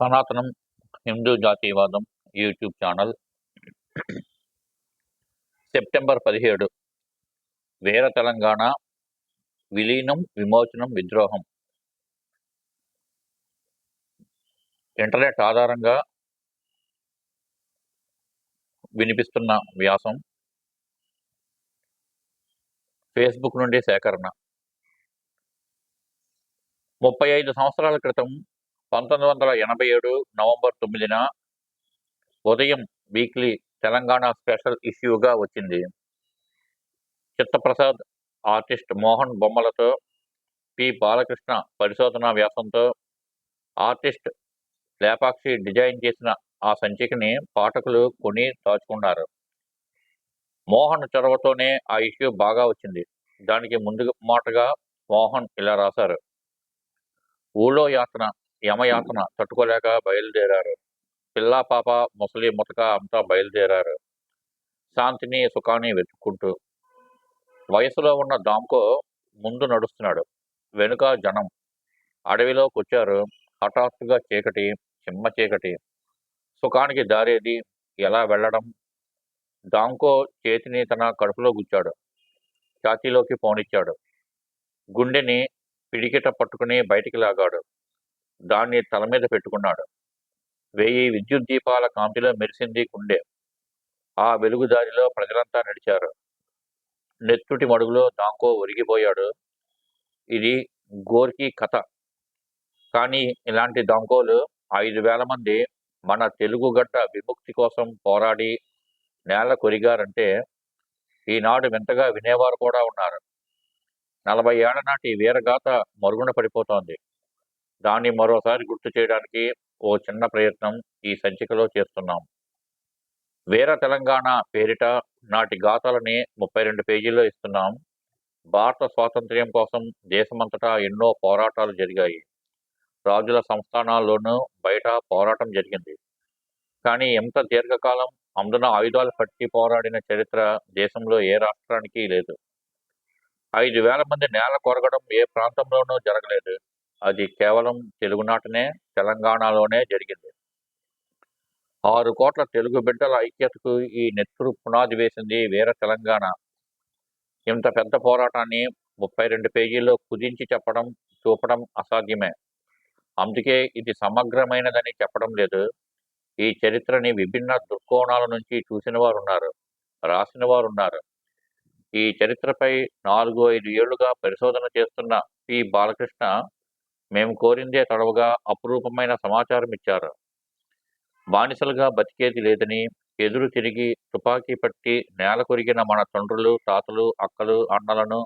సనాతనం హిందూ జాతీయవాదం YouTube channel. September పదిహేడు. వేర తెలంగాణ విలీనం విమోచనం విద్రోహం. ఇంటర్నెట్ ఆధారంగా వినిపిస్తున్న వ్యాసం. ఫేస్బుక్ నుండి సేకరణ. ముప్పై ఐదు సంవత్సరాల క్రితం పంతొమ్మిది వందల ఎనభై ఏడు నవంబర్ తొమ్మిదిన ఉదయం వీక్లీ తెలంగాణ స్పెషల్ ఇష్యూగా వచ్చింది. చిత్తప్రసాద్ ఆర్టిస్ట్ మోహన్ బొమ్మలతో పి. బాలకృష్ణ పరిశోధనా వ్యాసంతో ఆర్టిస్ట్ లేపాక్షి డిజైన్ చేసిన ఆ సంచికని పాఠకులు కొని దాచుకున్నారు. మోహన్ చొరవతోనే ఆ ఇష్యూ బాగా వచ్చింది. దానికి ముందు మాటగా మోహన్ ఇలా రాశారు. ఊళ్ళో యాతన యమయాతన తట్టుకోలేక బయలుదేరారు. పిల్లా పాప ముసలి ముతక అంతా బయలుదేరారు. శాంతిని సుఖాన్ని వెతుక్కుంటూ. వయసులో ఉన్న దాంకో ముందు నడుస్తున్నాడు. వెనుక జనం. అడవిలోకి వచ్చారు హఠాత్తుగా చీకటి చిమ్మ చీకటి. సుఖానికి దారేది ఎలా వెళ్ళడం? దాంకో చేతిని తన కడుపులో గుచ్చాడు. ఛాతీలోకి పోనిచ్చాడు గుండెని పిడికిట పట్టుకుని బయటికి లాగాడు. దాన్ని తల మీద పెట్టుకున్నాడు. వెయ్యి విద్యుత్ దీపాల కాంతిలో మెరిసింది గుండె. ఆ వెలుగుదారిలో ప్రజలంతా నడిచారు. నెత్తుటి మడుగులో దాంకో ఒరిగిపోయాడు. ఇది గోర్కి కథ. కానీ ఇలాంటి దాంకోలు ఐదు వేల మంది మన తెలుగు గడ్డ విముక్తి కోసం పోరాడి నేల కొరిగారంటే ఈనాడు వింతగా వినేవారు కూడా ఉన్నారు. నలభై ఏళ్ళ నాటి వీరగాథ మరుగున పడిపోతోంది. దాన్ని మరోసారి గుర్తు చేయడానికి ఓ చిన్న ప్రయత్నం ఈ సంచికలో చేస్తున్నాం. వీర తెలంగాణ పేరిట నాటి గాథలని ముప్పై రెండు పేజీల్లో ఇస్తున్నాం. భారత స్వాతంత్ర్యం కోసం దేశమంతటా ఎన్నో పోరాటాలు జరిగాయి. రాజుల సంస్థానాల్లోనూ బయట పోరాటం జరిగింది. కానీ ఎంత దీర్ఘకాలం అందున ఆయుధాలు పట్టి పోరాడిన చరిత్ర దేశంలో ఏ రాష్ట్రానికి లేదు. ఐదు వేల మంది నేల కొరగడం ఏ ప్రాంతంలోనూ జరగలేదు. అది కేవలం తెలుగునాటనే తెలంగాణలోనే జరిగింది. ఆరు కోట్ల తెలుగు బిడ్డల ఐక్యతకు ఈ నెత్తురు పునాది వేసింది వీర తెలంగాణ. ఇంత పెద్ద పోరాటాన్ని ముప్పై రెండు పేజీల్లో కుదించి చెప్పడం చూపడం అసాధ్యమే. అందుకే ఇది సమగ్రమైనదని చెప్పడం లేదు. ఈ చరిత్రని విభిన్న దృక్కోణాల నుంచి చూసిన వారు ఉన్నారు రాసిన వారు ఉన్నారు ఈ చరిత్రపై నాలుగు ఐదు ఏళ్ళుగా పరిశోధన చేస్తున్న పి. బాలకృష్ణ మేము కోరిందే తడవగా అపురూపమైన సమాచారం ఇచ్చారు. బానిసలుగా బతికేది లేదని ఎదురు తిరిగి తుపాకీ పట్టి నేల కొరిగిన మన తండ్రులు తాతలు అక్కలు అన్నలను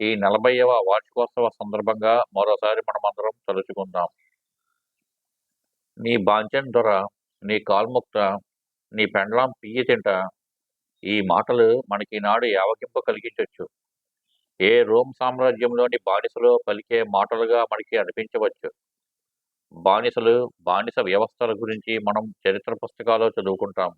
ఈ నలభైవ వార్షికోత్సవ సందర్భంగా మరోసారి మనమందరం తలుచుకుందాం. నీ బాంచన్ దొర నీ కాల్ముక్త నీ పెండ్లాం పియ్యి తింట ఈ మాటలు మనకి నాడు యావగింప కలిగించవచ్చు ఏ రోమ్ సామ్రాజ్యంలోని బానిసలో పలికే మాటలుగా మనకి అనిపించవచ్చు. బానిసలు బానిస వ్యవస్థల గురించి మనం చరిత్ర పుస్తకాల్లో చదువుకుంటాం.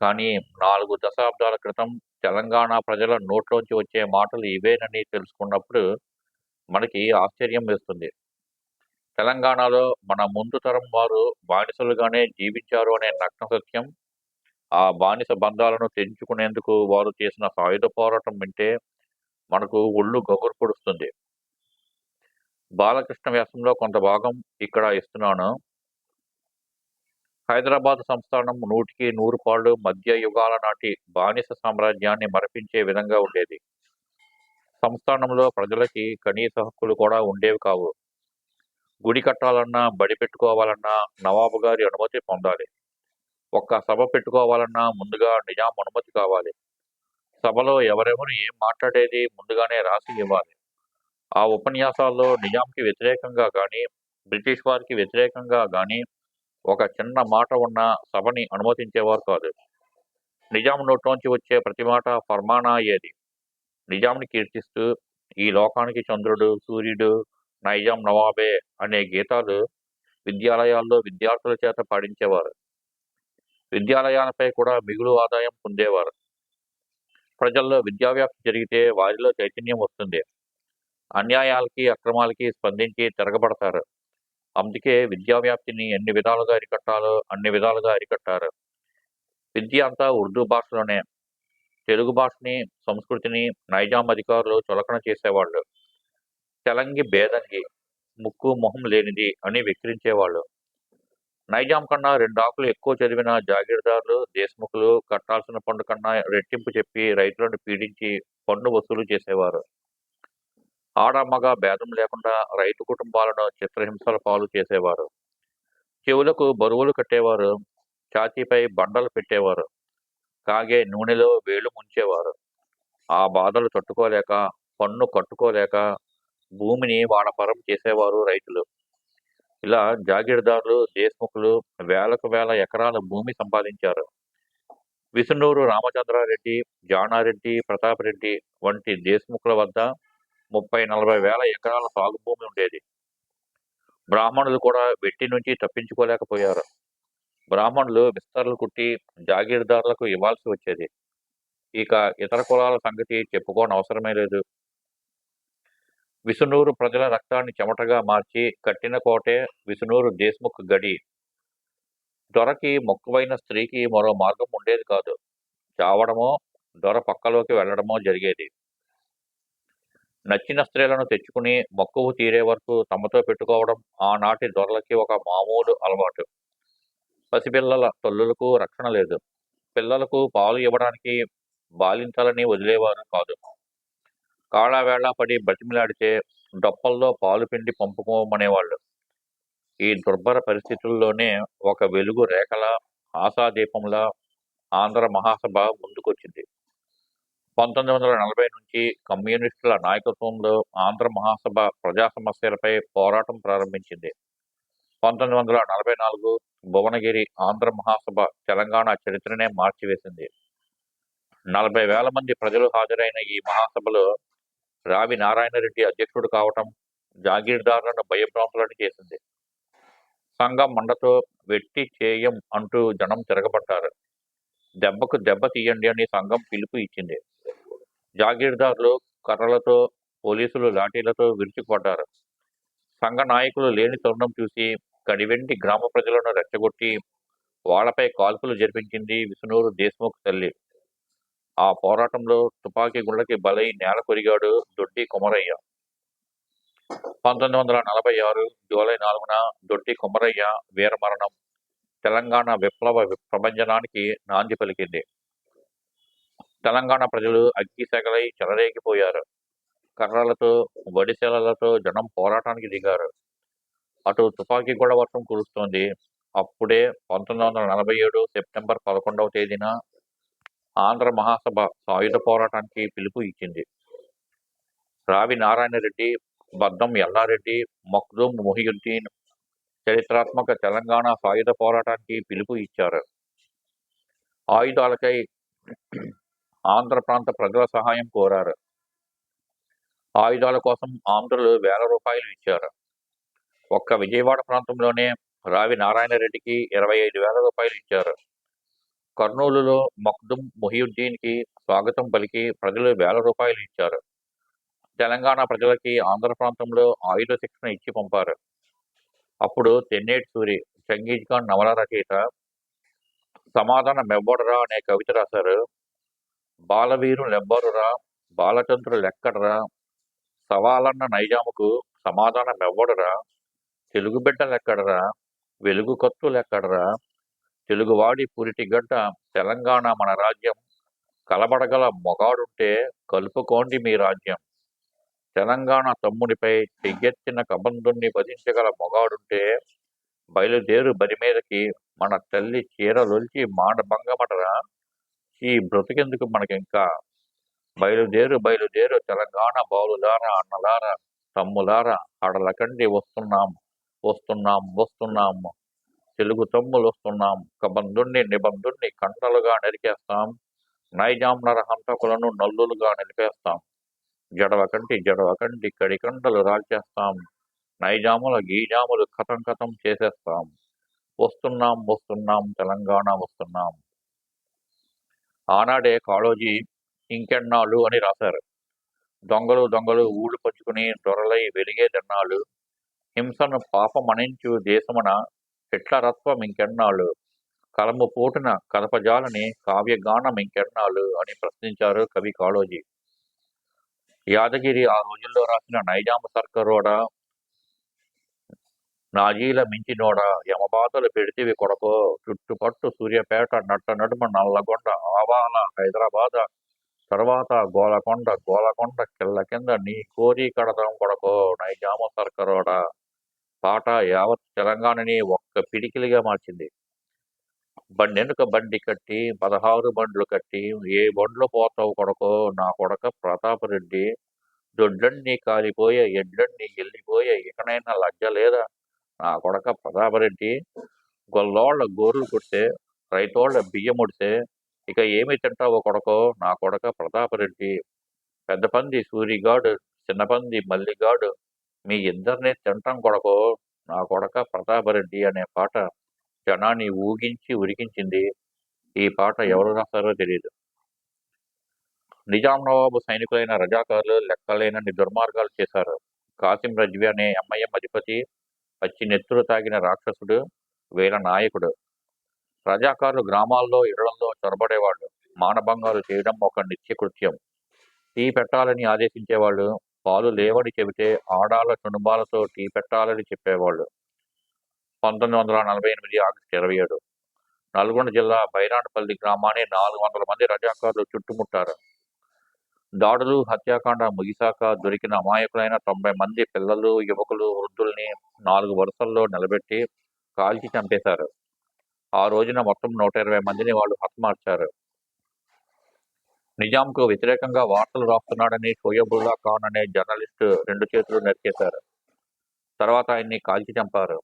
కానీ నాలుగు దశాబ్దాల క్రితం తెలంగాణ ప్రజల నోట్లోంచి వచ్చే మాటలు ఇవేనని తెలుసుకున్నప్పుడు మనకి ఆశ్చర్యం వేస్తుంది. తెలంగాణలో మన ముందు తరం వారు బానిసలుగానే జీవించారు అనే నగ్న సత్యం ఆ బానిస బంధాలను తెంచుకునేందుకు వారు చేసిన సాయుధ పోరాటం వింటే మనకు ఒళ్ళు గగురు పొడుస్తుంది. బాలకృష్ణ వ్యాసంలో కొంత భాగం ఇక్కడ ఇస్తున్నాను. హైదరాబాద్ సంస్థానం నూటికి నూరు పాళ్ళు మధ్య యుగాల నాటి బానిస సామ్రాజ్యాన్ని మరపించే విధంగా ఉండేది. సంస్థానంలో ప్రజలకి కనీస హక్కులు కూడా ఉండేవి కావు. గుడి కట్టాలన్నా బడి పెట్టుకోవాలన్నా నవాబు గారి అనుమతి పొందాలి. ఒక్క సభ పెట్టుకోవాలన్నా ముందుగా నిజాం అనుమతి కావాలి. సభలో ఎవరెవరు ఏం మాట్లాడేది ముందుగానే రాసి ఇవ్వాలి. ఆ ఉపన్యాసాల్లో నిజాంకి వ్యతిరేకంగా కానీ బ్రిటిష్ వారికి వ్యతిరేకంగా కానీ ఒక చిన్న మాట ఉన్న సభని అనుమతించేవారు కాదు. నిజాం నోట్లోంచి వచ్చే ప్రతి మాట ఫర్మానా అయ్యేది నిజాంని కీర్తిస్తూ ఈ లోకానికి చంద్రుడు సూర్యుడు నైజాం నవాబే అనే గీతాలు విద్యాలయాల్లో విద్యార్థుల చేత పాడించేవారు. విద్యాలయాలపై కూడా మిగులు ఆదాయం పొందేవారు. ప్రజల్లో విద్యావ్యాప్తి జరిగితే వారిలో చైతన్యం వస్తుంది. అన్యాయాలకి అక్రమాలకి స్పందించి తిరగబడతారు. అందుకే విద్యా వ్యాప్తిని ఎన్ని విధాలుగా అరికట్టాలో అన్ని విధాలుగా అరికట్టారు. విద్య అంతా ఉర్దూ భాషలోనే. తెలుగు భాషని సంస్కృతిని నైజాం అధికారులు చులకన చేసేవాళ్ళు. తెలంగి భేదంగి ముక్కు మొహం లేనిది అని వెక్కిరించేవాళ్ళు. నైజాం కన్నా రెండు ఆకులు ఎక్కువ చదివిన జాగీర్దారులు దేశముఖులు కట్టాల్సిన పన్ను కన్నా రెట్టింపు చెప్పి రైతులను పీడించి పన్ను వసూలు చేసేవారు. ఆడ మగ భేదం లేకుండా రైతు కుటుంబాలను చిత్రహింసల పాలు చేసేవారు. చెవులకు బరువులు కట్టేవారు ఛాతీపై బండలు పెట్టేవారు కాగే నూనెలో వేలు ముంచేవారు. ఆ బాధలు తట్టుకోలేక పన్ను కట్టుకోలేక భూమిని వాడపరం చేసేవారు రైతులు. ఇలా జాగీర్దార్లు దేశ్ముఖులు వేలకు వేల ఎకరాల భూమి సంపాదించారు. విసునూరు రామచంద్రారెడ్డి జానారెడ్డి ప్రతాపరెడ్డి వంటి దేశముఖుల వద్ద ముప్పై నలభై వేల ఎకరాల సాగు భూమి ఉండేది. బ్రాహ్మణులు కూడా వెట్టి నుంచి తప్పించుకోలేకపోయారు. బ్రాహ్మణులు విస్తరలు కుట్టి జాగీర్దార్లకు ఇవ్వాల్సి వచ్చేది. ఇక ఇతర కులాల సంగతి చెప్పుకోని అవసరమే లేదు. విసునూరు ప్రజల రక్తాన్ని చెమటగా మార్చి కట్టిన కోటే విసునూరు దేశ్ముఖ్ గడి. దొరకి మొక్కువైన స్త్రీకి మరో మార్గం ఉండేది కాదు. చావడమో దొర పక్కలోకి వెళ్ళడమో జరిగేది. నచ్చిన స్త్రీలను తెచ్చుకుని మక్కువ తీరే వరకు తమతో పెట్టుకోవడం ఆనాటి దొరలకి ఒక మామూలు అలవాటు. పసిపిల్లల తల్లులకు రక్షణ లేదు. పిల్లలకు పాలు ఇవ్వడానికి బాలించాలని వదిలేవారు కాదు. కాళావేళ పడి బతిమిలాడితే డొప్పల్లో పాలు పిండి పంపుకోమనేవాళ్ళు. ఈ దుర్భర పరిస్థితుల్లోనే ఒక వెలుగు రేఖల ఆశాదీపంలా ఆంధ్ర మహాసభ ముందుకొచ్చింది. పంతొమ్మిది వందల నలభై నుంచి కమ్యూనిస్టుల నాయకత్వంలో ఆంధ్ర మహాసభ ప్రజా సమస్యలపై పోరాటం ప్రారంభించింది. పంతొమ్మిది వందల నలభై నాలుగు భువనగిరి ఆంధ్ర మహాసభ తెలంగాణ చరిత్రనే మార్చివేసింది. నలభై వేల మంది ప్రజలు హాజరైన ఈ మహాసభలో రావి నారాయణరెడ్డి అధ్యక్షుడు కావటం జాగీర్దారులను భయభ్రాంతులను చేసింది. సంఘం మండతో వెట్టి చేయం అంటూ జనం తిరగబడ్డారు. దెబ్బకు దెబ్బ తీయండి అని సంఘం పిలుపు ఇచ్చింది. జాగీర్దారులు కర్రలతో పోలీసులు లాఠీలతో విరుచుకుపడ్డారు. సంఘ నాయకులు లేని తరుణం చూసి కడివెంటి గ్రామ ప్రజలను రెచ్చగొట్టి వాళ్ళపై కాల్పులు జరిపించింది విష్ణూరు దేశ్ముఖ్ తల్లి. ఆ పోరాటంలో తుపాకీ గుళ్ళకి బలై నేల కొరిగాడు దొడ్డి కుమరయ్య. పంతొమ్మిది వందల నలభై ఆరు జూలై నాలుగున దొడ్డి కుమరయ్య వీరమరణం. తెలంగాణ విప్లవ ప్రపంచనానికి ప్రభంజనానికి నాంది పలికింది. తెలంగాణ ప్రజలు అగ్గిసెగలై చెలరేగిపోయారు. కర్రలతో వడిసెలలతో జనం పోరాటానికి దిగారు. అటు తుపాకీ గొడవ వర్షం కురుస్తోంది. అప్పుడే పంతొమ్మిది వందల నలభై ఏడు సెప్టెంబర్ పదకొండవ తేదీన ఆంధ్ర మహాసభ సాయుధ పోరాటానికి పిలుపు ఇచ్చింది. రావి నారాయణరెడ్డి బద్దం ఎల్లారెడ్డి మక్దూమ్ మొహియుద్దీన్ చరిత్రాత్మక తెలంగాణ సాయుధ పోరాటానికి పిలుపు ఇచ్చారు. ఆయుధాలకై ఆంధ్ర ప్రాంత ప్రజల సహాయం కోరారు. ఆయుధాల కోసం ఆంధ్రులు వేల రూపాయలు ఇచ్చారు. ఒక్క విజయవాడ ప్రాంతంలోనే రావి నారాయణరెడ్డికి ఇరవై ఐదు వేల రూపాయలు ఇచ్చారు. కర్నూలులో మఖ్దుమ్ మొహియుద్దీన్కి స్వాగతం పలికి ప్రజలు వేల రూపాయలు ఇచ్చారు. తెలంగాణ ప్రజలకి ఆంధ్ర ప్రాంతంలో ఆయుధ శిక్షణ ఇచ్చి పంపారు. అప్పుడు తెన్నేటి సూరి చంగీజ్ ఖాన్ నవల రచయిత సమాధాన ఎవ్వడరా అనే కవిత రాశారు. బాలవీరు లెవ్వరురా బాలచంద్రులు లెక్కడరా సవాలన్న నైజాముకు సమాధాన ఎవ్వడురా తెలుగు బిడ్డలెక్కడరా వెలుగు కత్తులెక్కడరా తెలుగువాడి పురిటి గడ్డ తెలంగాణ మన రాజ్యం. కలబడగల మొగాడుంటే కలుపుకోండి మీ రాజ్యం. తెలంగాణ తమ్ముడిపై చెయ్యెత్తిన కబంధుణ్ణి వధించగల మొగాడుంటే బయలుదేరు బరి మీదకి. మన తల్లి చీరలొల్చి మాట భంగమటరా ఈ బ్రతికెందుకు మనకింకా? బయలుదేరు బయలుదేరు తెలంగాణ బాలులారా అన్నలారా తమ్ములారా అడలకండి వస్తున్నాం వస్తున్నాం వస్తున్నాము తెలుగు తమ్ములు వస్తున్నాం కబంధుణ్ణి నిబంధుణ్ణి కంటలుగా నరికేస్తాం. నైజాం నర హంతకులను నల్లులుగా నిలిపేస్తాం. జడవకంటి జడవకంటి కడికండలు రాల్చేస్తాం. నైజాముల గీజాములు కథం కథం చేసేస్తాం. వస్తున్నాం వస్తున్నాం తెలంగాణ వస్తున్నాం. ఆనాడే కాళోజీ ఇంకెన్నాళ్ళు అని రాశారు. దొంగలు దొంగలు ఊళ్ళు పంచుకుని దొరలై వెలిగే దన్నాళ్ళు. హింసను పాపమణించు దేశమున హిట్లరత్వం ఇంకెన్నాళ్ళు? కలము పూటన కదపజాలని కావ్యగానం ఇంకెన్నాళ్ళు? అని ప్రశ్నించారు కవి కాళోజీ. యాదగిరి ఆ రోజుల్లో రాసిన నైజాము సర్కరోడ నాజీల మించినోడ యమబాధలు పెడితివి కొడకో చుట్టుపట్టు సూర్యపేట నట్ట నడుమ నల్లగొండ ఆవాల హైదరాబాద్ తర్వాత గోలకొండ గోలకొండ కిల్ల కింద నీ కోరి కడతాం కొడకో నైజాము సర్కరోడ. పాట యావత్ తెలంగాణని ఒక్క పిడికిలిగా మార్చింది. బండెనుక బండి కట్టి పదహారు బండ్లు కట్టి ఏ బండ్లు పోతావు కొడకో నా కొడక ప్రతాపరెడ్డి దొడ్లన్నీ కాలిపోయే ఎడ్లన్నీ వెళ్ళిపోయే ఇకనైనా లజ్జ లేదా? నా కొడక ప్రతాపరెడ్డి గొల్లోళ్ళ గోర్లు కొడితే రైతోళ్ళ బియ్యం ముడితే ఇక ఏమి తింటావో కొడకో? నా కొడక ప్రతాపరెడ్డి. పెద్ద పంది సూరిగాడు చిన్న పంది మల్లిగాడు మీ ఇద్దరిని తినటం కొడకో నా కొడక ప్రతాపరెడ్డి అనే పాట జనాన్ని ఊగించి ఉరికించింది. ఈ పాట ఎవరు రాస్తారో తెలియదు నిజాం నవాబు సైనికులైన రజాకారులు లెక్కలేనన్ని దుర్మార్గాలు చేశారు. కాసిం రజ్వి అనే ఎంఐఎం అధిపతి పచ్చి నెత్తులు తాగిన రాక్షసుడు వీళ్ళ నాయకుడు. రజాకారులు గ్రామాల్లో ఇళ్ళలో చొరబడేవాళ్ళు. మానభంగాలు చేయడం ఒక నిత్యకృత్యం. టీ పెట్టాలని ఆదేశించేవాళ్ళు. పాలు లేవని చెబితే ఆడాల చునుబాలతో టీ పెట్టాలని చెప్పేవాళ్ళు. పంతొమ్మిది వందల నలభై ఎనిమిది ఆగస్టు ఇరవై ఏడు. నల్గొండ జిల్లా బైరాణపల్లి గ్రామాన్ని నాలుగు వందల మంది రజాకారులు చుట్టుముట్టారు. దాడులు హత్యాకాండ ముగిశాక దొరికిన అమాయకులైన తొంభై మంది పిల్లలు యువకులు వృద్ధుల్ని నాలుగు వరుసల్లో నిలబెట్టి కాల్చి చంపేశారు. ఆ రోజున మొత్తం నూట ఇరవై మందిని వాళ్ళు హతమార్చారు నిజాంకు వ్యతిరేకంగా వార్తలు రాస్తున్నాడని షోయబుల్లా ఖాన్ అనే జర్నలిస్టు రెండు చేతులు నరికేశారు. తర్వాత ఆయన్ని కాల్చి చంపారు.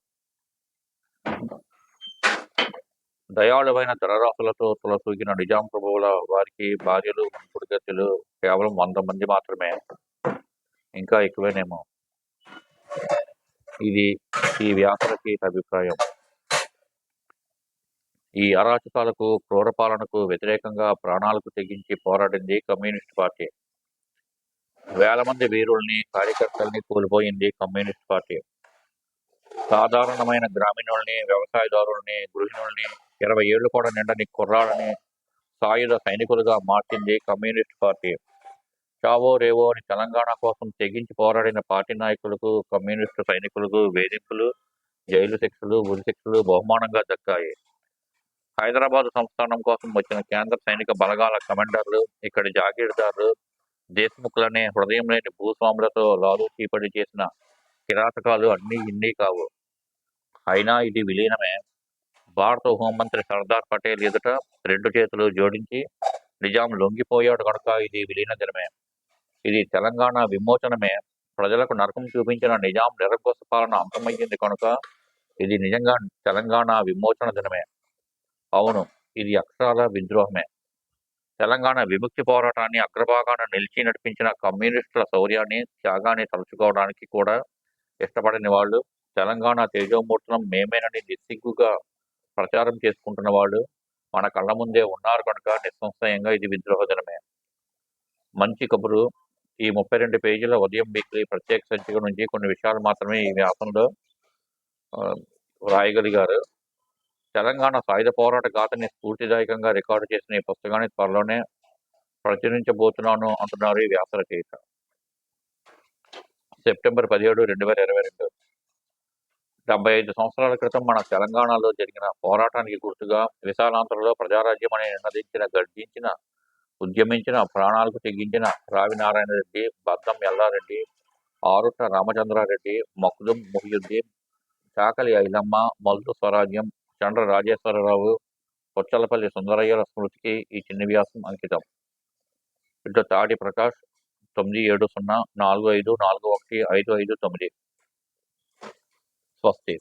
దయాళువైన ధరరాశులతో తులసూగిన నిజాం ప్రభువుల వారికి భార్యలు పుడిగతులు కేవలం వంద మంది మాత్రమే. ఇంకా ఎక్కువేనేమో. ఇది ఈ వ్యాసరకి అభిప్రాయం. ఈ అరాచకాలకు క్రూరపాలనకు వ్యతిరేకంగా ప్రాణాలకు తెగించి పోరాడింది కమ్యూనిస్ట్ పార్టీ. వేల మంది వీరుల్ని కార్యకర్తల్ని కోల్పోయింది కమ్యూనిస్ట్ పార్టీ. సాధారణమైన గ్రామీణుల్ని వ్యవసాయదారుల్ని గృహిణుల్ని ఇరవై ఏళ్ళు కూడా నిండని కుర్రాళ్ళని సాయుధ సైనికులుగా మార్చింది కమ్యూనిస్ట్ పార్టీ. చావో రేవో అని తెలంగాణ కోసం తెగించి పోరాడిన పార్టీ నాయకులకు కమ్యూనిస్టు సైనికులకు వేధింపులు జైలు శిక్షలు ఉరి శిక్షలు బహుమానంగా దక్కాయి. హైదరాబాద్ సంస్థానం కోసం వచ్చిన కేంద్ర సైనిక బలగాల కమాండర్లు ఇక్కడి జాగీర్దారులు దేశముఖులనే హృదయం లేని భూస్వాములతో లాలూచీపడి చేసిన కిరాతకాలు అన్నీ ఇన్ని కావు. అయినా ఇది విలీనమే. భారత హోంమంత్రి సర్దార్ పటేల్ ఎదుట రెండు చేతులు జోడించి నిజాం లొంగిపోయాడు కనుక ఇది విలీన దినమే ఇది తెలంగాణ విమోచనమే. ప్రజలకు నరకం చూపించిన నిజాం నిరంకుశ పాలన అంతమయ్యింది కనుక ఇది నిజంగా తెలంగాణ విమోచన దినమే అవును. ఇది అక్షరాల విద్రోహమే. తెలంగాణ విముక్తి పోరాటాన్ని అగ్రభాగాన నిలిచి నడిపించిన కమ్యూనిస్టుల శౌర్యాన్ని త్యాగాన్ని తలుచుకోవడానికి కూడా ఇష్టపడని వాళ్ళు తెలంగాణ తేజోమూర్తులం మేమేనని నిస్సిగ్గుగా ప్రచారం చేసుకుంటున్న వాళ్ళు మన కళ్ళ ముందే ఉన్నారు కనుక నిస్సంశయంగా ఇది విద్రోహ దినమే. మంచి కబురు. ఈ ముప్పై రెండు పేజీల ఉదయం వీక్లీ ప్రత్యేక సంచిక నుంచి కొన్ని విషయాలు మాత్రమే ఈ వ్యాసంలో ఆ, వ్రాయగలిగారు. తెలంగాణ సాయుధ పోరాట గాథని స్ఫూర్తిదాయకంగా రికార్డు చేసిన ఈ పుస్తకాన్ని త్వరలోనే ప్రచురించబోతున్నాను అంటున్నారు ఈ వ్యాస రచయిత సెప్టెంబర్ పదిహేడు రెండు వేల ఇరవై రెండు. డెబ్బై ఐదు సంవత్సరాల క్రితం మన తెలంగాణలో జరిగిన పోరాటానికి గుర్తుగా విశాలాంధ్రలో ప్రజారాజ్యం అని నినదించిన గర్జించిన ఉద్యమించిన ప్రాణాలకు తెగించిన రావినారాయణ రెడ్డి బద్దం ఎల్లారెడ్డి ఆరుట రామచంద్రారెడ్డి మఖ్దుం ముహియుద్దీన్ చాకలి ఐలమ్మ మల్తు స్వరాజ్యం చండ్ర రాజేశ్వరరావు కొచ్చలపల్లి సుందరయ్యల స్మృతికి ఈ చిన్న వ్యాసం అంకితం. ఇటు తాడి ప్రకాష్ తొమ్మిది ఏడు సున్నా నాలుగు ఐదు నాలుగు ఒకటి ఐదు ఐదు తొమ్మిది. స్వస్తి.